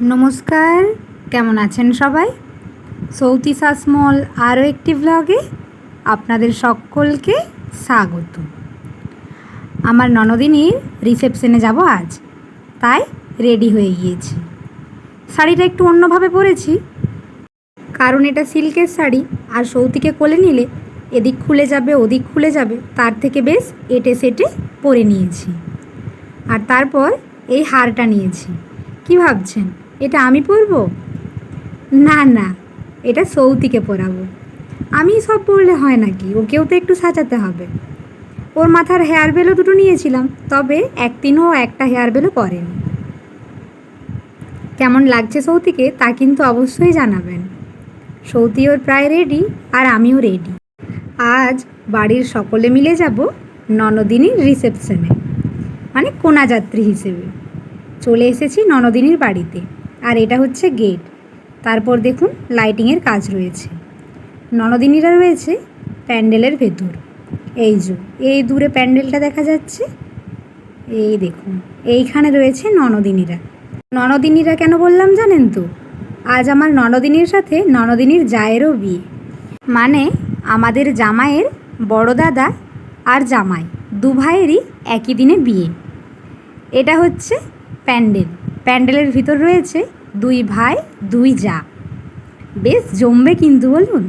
নমস্কার, কেমন আছেন সবাই? সৌতি সাসমল আরও একটি ব্লগে আপনাদের সকলকে স্বাগত। আমার ননদিনীর রিসেপশনে যাব আজ, তাই রেডি হয়ে গিয়েছি। শাড়িটা একটু অন্যভাবে পরেছি, কারণ এটা সিল্কের শাড়ি, আর সৌতিকে কোলে নিলে এদিক খুলে যাবে, ওদিক খুলে যাবে, তার থেকে বেশ এটে সেটে পরে নিয়েছি। আর তারপর এই হারটা নিয়েছি। কি ভাবছেন? এটা আমি পরবো না না, এটা সৌতিকে পরাবো আমি সব পরলে হয় নাকি? ওকেও তো একটু সাজাতে হবে। ওর মাথার হেয়ার বেলও দুটো নিয়েছিলাম, তবে একদিনও একটা হেয়ার বেলও পরেনি কেমন লাগছে সৌতিকে তা কিন্তু অবশ্যই জানাবেন। সৌতি ওর প্রায় রেডি আর আমিও রেডি আজ বাড়ির সকলে মিলে যাব ননদিনীর রিসেপশনে মানে কোনাযাত্রী হিসেবে। চলে এসেছি ননদিনীর বাড়িতে। আর এটা হচ্ছে গেট তারপর দেখুন লাইটিংয়ের কাজ রয়েছে। ননদিনীরা রয়েছে প্যান্ডেলের ভেতর। এই যে, এই দূরে প্যান্ডেলটা দেখা যাচ্ছে। এই দেখুন, এইখানে রয়েছে ননদিনীরা। ননদিনীরা কেন বললাম জানেন তো? আজ আমার ননদিনীর সাথে ননদিনীর জায়েরও বিয়ে। মানে আমাদের জামাইয়ের বড় দাদা আর জামাই দু ভাইয়েরই একই দিনে বিয়ে। এটা হচ্ছে প্যান্ডেল। প্যান্ডেলের ভিতর রয়েছে দুই ভাই, দুই যা। বেশ জমবে কিন্তু বলুন।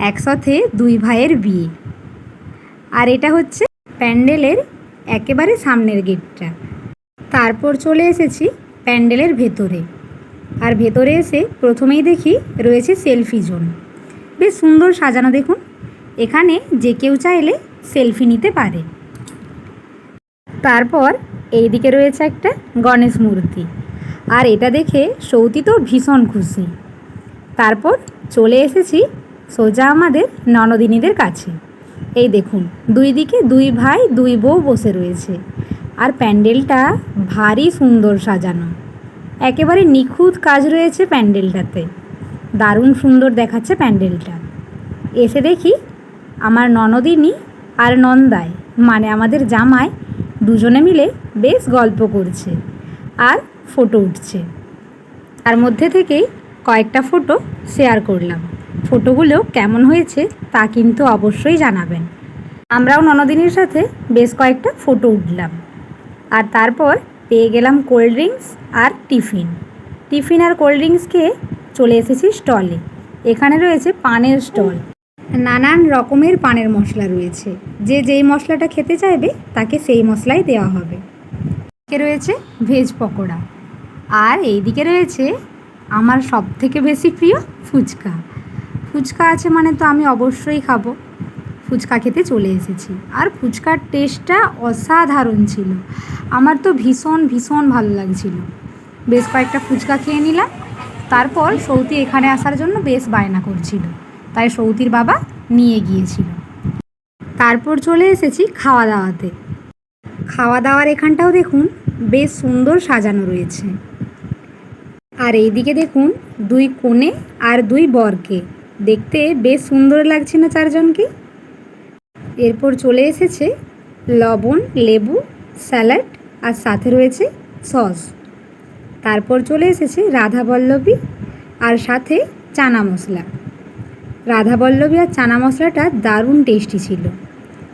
একসাথে দুই ভাইয়ের বিয়ে। আর এটা হচ্ছে প্যান্ডেলের একেবারে সামনের গেটটা। তারপর চলে এসেছি প্যান্ডেলের ভেতরে। আর ভেতরে এসে প্রথমেই দেখি রয়েছে সেলফি জোন। বেশ সুন্দর সাজানো দেখুন। এখানে যে কেউ চাইলে সেলফি নিতে পারে। তারপর এইদিকে রয়েছে একটা গণেশ মূর্তি। আর এটা দেখে সৌতি তো ভীষণ খুশি। তারপর চলে এসেছি সোজা আমাদের ননদিনীদের কাছে। এই দেখুন, দুই দিকে দুই ভাই, দুই বউ বসে রয়েছে। আর প্যান্ডেলটা ভারী সুন্দর সাজানো। একেবারে নিখুঁত কাজ রয়েছে প্যান্ডেলটাতে। দারুণ সুন্দর দেখাচ্ছে প্যান্ডেলটা। এসে দেখি আমার ননদিনী আর নন্দায় মানে আমাদের জামাই দুজনে মিলে বেশ গল্প করছে আর ফটো উঠছে। তার মধ্যে থেকেই কয়েকটা ফটো শেয়ার করলাম। ফটোগুলো কেমন হয়েছে তা কিন্তু অবশ্যই জানাবেন। আমরাও ননদিনীর সাথে বেশ কয়েকটা ফটো উঠলাম। আর তারপর পেয়ে গেলাম কোল্ড ড্রিঙ্কস আর টিফিন। টিফিন আর কোল্ড ড্রিঙ্কস খেয়ে চলে এসেছি স্টলে। এখানে রয়েছে পানের স্টল। নানান রকমের পানের মশলা রয়েছে। যে যেই মশলাটা খেতে চাইবে, তাকে সেই মশলাই দেওয়া হবে। এদিকে রয়েছে ভেজ পকোড়া। আর এইদিকে রয়েছে আমার সব থেকে বেশি প্রিয় ফুচকা। ফুচকা আছে মানে তো আমি অবশ্যই খাব। ফুচকা খেতে চলে এসেছি। আর ফুচকার টেস্টটা অসাধারণ ছিল। আমার তো ভীষণ ভীষণ ভালো লাগছিল। বেশ কয়েকটা ফুচকা খেয়ে নিলাম। তারপর সৌতি এখানে আসার জন্য বেশ বায়না করছিল। তাই সৌতির বাবা নিয়ে গিয়েছিল। তারপর চলে এসেছি খাওয়া দাওয়াতে খাওয়া দাওয়ার এখানটাও দেখুন বেশ সুন্দর সাজানো রয়েছে। আর এইদিকে দেখুন দুই কোণে আর দুই বরকে। দেখতে বেশ সুন্দর লাগছে না চারজনকে? এরপর চলে এসেছে লবণ, লেবু, স্যালাড আর সাথে রয়েছে সস। তারপর চলে এসেছে রাধাবল্লভী আর সাথে চানা মশলা। রাধাবল্লভী আর চানা মশলাটা দারুণ টেস্টি ছিল।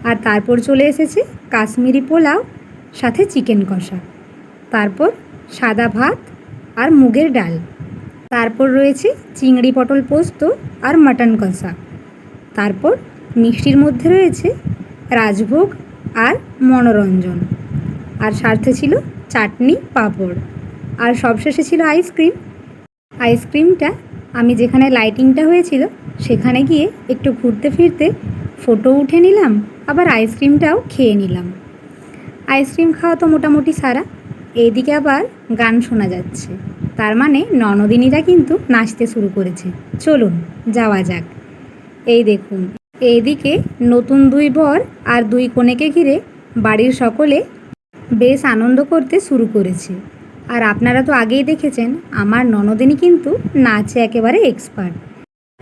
আর তারপর চলে এসেছে কাশ্মীরি পোলাও, সাথে চিকেন কষা। তারপর সাদা ভাত আর মুগের ডাল। তারপর রয়েছে চিংড়ি পটল পোস্ত আর মাটন কষা। তারপর মিষ্টির মধ্যে রয়েছে রাজভোগ আর মনোরঞ্জন। আর সাথে ছিল চাটনি পাঁপড়। আর সবশেষে ছিল আইসক্রিম আইসক্রিমটা আমি যেখানে লাইটিংটা হয়েছিল সেখানে গিয়ে একটু ঘুরতে ফিরতে ফটো উঠে নিলাম, আবার আইসক্রিমটাও খেয়ে নিলাম। আইসক্রিম খাওয়া তো মোটামুটি সারা এইদিকে আবার গান শোনা যাচ্ছে। তার মানে ননদিনীরা কিন্তু নাচতে শুরু করেছে। চলুন, যাওয়া যাক। এই দেখুন এইদিকে নতুন দুই বর আর দুই কনেকে ঘিরে বাড়ির সকলে বেশ আনন্দ করতে শুরু করেছে। আর আপনারা তো আগেই দেখেছেন, আমার ননদিনী কিন্তু নাচে একেবারে এক্সপার্ট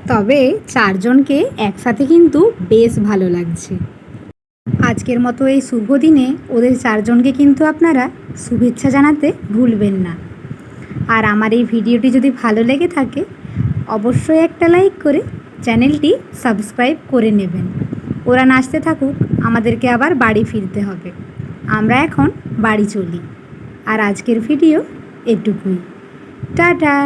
তবে চারজনকে একসাথে কিন্তু বেশ ভালো লাগছে। আজকের মতো এই শুভ দিনে ওদের চারজনকে কিন্তু আপনারা শুভেচ্ছা জানাতে ভুলবেন না। আর আমার এই ভিডিওটি যদি ভালো লেগে থাকে, অবশ্যই একটা লাইক করে চ্যানেলটি সাবস্ক্রাইব করে নেবেন। ওরা নাচতে থাকুক, আমাদেরকে আবার বাড়ি ফিরতে হবে। আমরা এখন বাড়ি চলি। আর আজকের ভিডিও এটুকুই। টাটা!